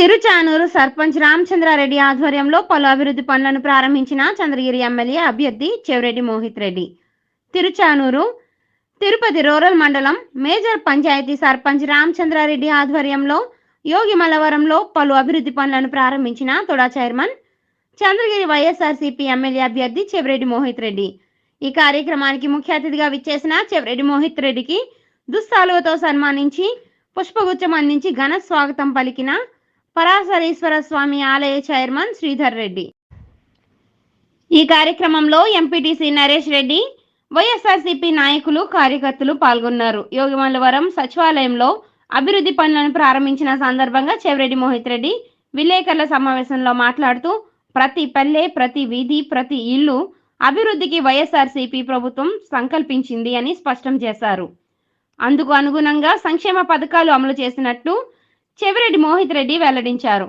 తిరుచానూరు సర్పంచ్ రామచంద్రారెడ్డి ఆధ్వర్యంలో పలు అభివృద్ధి పనులను ప్రారంభించిన చంద్రగిరి ఎమ్మెల్యే అభ్యర్థి చెవిరెడ్డి మోహిత్ రెడ్డి. తిరుచానూరు తిరుపతి రూరల్ మండలం మేజర్ పంచాయతీ సర్పంచ్ రామచంద్రారెడ్డి ఆధ్వర్యంలో యోగి మలవరంలో పలు అభివృద్ధి పనులను ప్రారంభించిన TUDA chairman Chandragiri YSRCP MLA అభ్యర్థి చెవిరెడ్డి మోహిత్ రెడ్డి. ఈ కార్యక్రమానికి ముఖ్య అతిథిగా విచ్చేసిన చెవిరెడ్డి మోహిత్ రెడ్డికి దుస్సాలువతో సన్మానించి పుష్పగుచ్చం అందించి ఘన స్వాగతం పలికిన పరాశరీశ్వర స్వామి ఆలయ చైర్మన్ శ్రీధర్ రెడ్డి. ఈ కార్యక్రమంలో ఎంపీటీసీ నరేష్ రెడ్డి వైఎస్ఆర్సీపీ నాయకులు కార్యకర్తలు పాల్గొన్నారు. యోగిమల్లవరం సచివాలయంలో అభివృద్ధి పనులను ప్రారంభించిన సందర్భంగా చెవిరెడ్డి మోహిత్ రెడ్డి విలేకరుల సమావేశంలో మాట్లాడుతూ ప్రతి పల్లె ప్రతి వీధి ప్రతి ఇల్లు అభివృద్ధికి వైఎస్ఆర్సీపీ ప్రభుత్వం సంకల్పించింది అని స్పష్టం చేశారు. అందుకు అనుగుణంగా సంక్షేమ పథకాలు అమలు చేసినట్లు చెవిరెడ్డి మోహిత్ రెడ్డి వెల్లడించారు.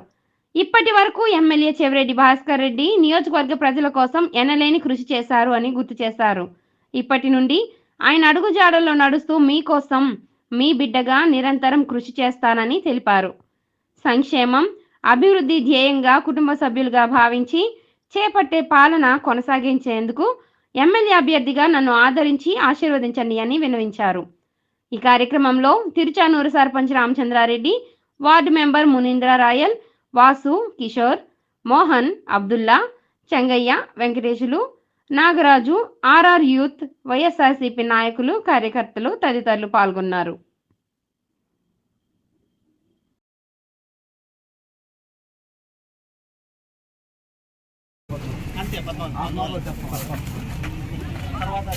ఇప్పటి వరకు ఎమ్మెల్యే చెవిరెడ్డి భాస్కర్ రెడ్డి నియోజకవర్గ ప్రజల కోసం ఎనలేని కృషి చేశారు అని గుర్తు చేశారు. ఇప్పటి నుండి ఆయన అడుగుజాడల్లో నడుస్తూ మీకోసం మీ బిడ్డగా నిరంతరం కృషి చేస్తానని తెలిపారు. సంక్షేమం అభివృద్ధి ధ్యేయంగా కుటుంబ సభ్యులుగా భావించి చేపట్టే పాలన కొనసాగించేందుకు ఎమ్మెల్యే అభ్యర్థిగా నన్ను ఆదరించి ఆశీర్వదించండి అని వినవించారు ఈ కార్యక్రమంలో Tiruchanur sarpanch Ramachandra Reddy ward member Munindra Rayal Vasu Kishore Mohan Abdullah Chengaiah Venkatesulu Nagaraju RR youth YSRCP నాయకులు కార్యకర్తలు తదితరులు పాల్గొన్నారు. తర్వాత